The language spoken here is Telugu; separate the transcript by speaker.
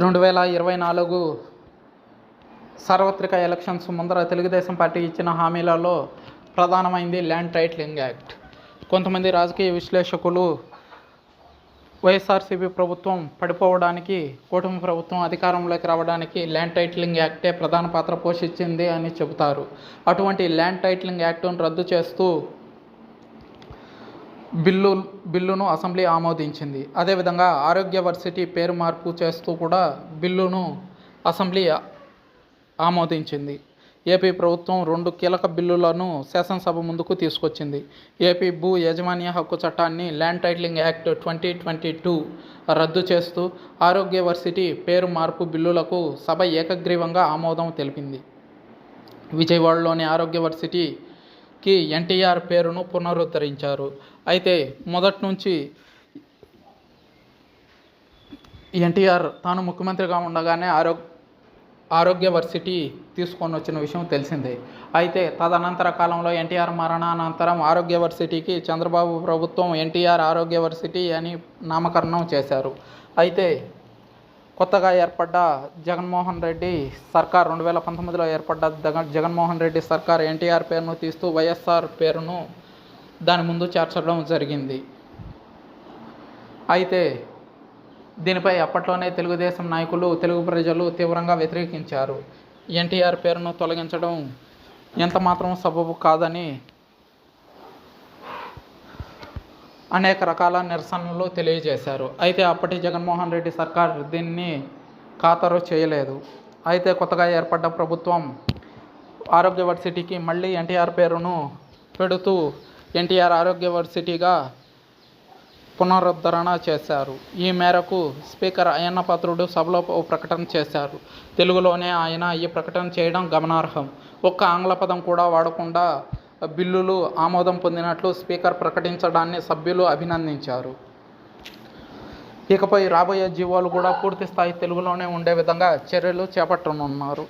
Speaker 1: రెండు వేల ఇరవై నాలుగు సార్వత్రిక ఎలక్షన్స్ ముందర తెలుగుదేశం పార్టీ ఇచ్చిన హామీలలో ప్రధానమైంది ల్యాండ్ టైట్లింగ్ యాక్ట్. కొంతమంది రాజకీయ విశ్లేషకులు వైఎస్ఆర్సీపీ ప్రభుత్వం పడిపోవడానికి కూటమి ప్రభుత్వం అధికారంలోకి రావడానికి ల్యాండ్ టైటిలింగ్ యాక్టే ప్రధాన పాత్ర పోషించింది అని చెబుతారు. అటువంటి ల్యాండ్ టైటిలింగ్ యాక్టును రద్దు చేస్తూ బిల్లు బిల్లును అసెంబ్లీ ఆమోదించింది. అదేవిధంగా ఆరోగ్య వర్సిటీ పేరు మార్పు చేస్తూ కూడా బిల్లును అసెంబ్లీ ఆమోదించింది. ఏపీ ప్రభుత్వం రెండు కీలక బిల్లులను శాసనసభ ముందుకు తీసుకొచ్చింది. ఏపీ భూ యాజమాన్య హక్కు చట్టాన్ని land titling act twenty twenty two రద్దు చేస్తూ ఆరోగ్య వర్సిటీ పేరు మార్పు బిల్లులకు సభ ఏకగ్రీవంగా ఆమోదం తెలిపింది. విజయవాడలోని ఆరోగ్య వర్సిటీ కి ఎన్టీఆర్ పేరును పునరుద్ధరించారు. అయితే మొదటి నుంచి ఎన్టీఆర్ తాను ముఖ్యమంత్రిగా ఉండగానే ఆరో ఆరోగ్య వర్సిటీ తీసుకొని వచ్చిన విషయం తెలిసిందే. అయితే తదనంతర కాలంలో ఎన్టీఆర్ మరణానంతరం ఆరోగ్య వర్సిటీకి చంద్రబాబు ప్రభుత్వం ఎన్టీఆర్ ఆరోగ్య వర్సిటీ అని నామకరణం చేశారు. అయితే కొత్తగా ఏర్పడ్డ జగన్మోహన్ రెడ్డి సర్కార్ రెండు వేల పంతొమ్మిదిలో ఏర్పడ్డ జగన్ జగన్మోహన్ రెడ్డి సర్కార్ ఎన్టీఆర్ పేరును తీస్తూ వైఎస్ఆర్ పేరును దాని ముందు చేర్చడం జరిగింది. అయితే దీనిపై అప్పట్లోనే తెలుగుదేశం నాయకులు తెలుగు ప్రజలు తీవ్రంగా వ్యతిరేకించారు. ఎన్టీఆర్ పేరును తొలగించడం ఎంత మాత్రం సబబు కాదని అనేక రకాల నిరసనలు తెలియజేశారు. అయితే అప్పటి జగన్మోహన్ రెడ్డి సర్కార్ దీన్ని ఖాతరు చేయలేదు. అయితే కొత్తగా ఏర్పడ్డ ప్రభుత్వం ఆరోగ్య వర్సిటీకి మళ్ళీ ఎన్టీఆర్ పేరును పెడుతూ ఎన్టీఆర్ ఆరోగ్య వర్సిటీగా పునరుద్ధరణ చేశారు. ఈ మేరకు స్పీకర్ అయ్యన్న పాత్రుడు సభలో ప్రకటన చేశారు. తెలుగులోనే ఆయన ఈ ప్రకటన చేయడం గమనార్హం. ఒక్క ఆంగ్ల పదం కూడా వాడకుండా బిల్లులు ఆమోదం పొందినట్లు స్పీకర్ ప్రకటించడాన్ని సభ్యులు అభినందించారు. ఇకపై రాబోయే జీవోలు కూడా పూర్తి స్థాయి తెలుగులోనే ఉండే విధంగా చర్యలు చేపట్టనున్నారు.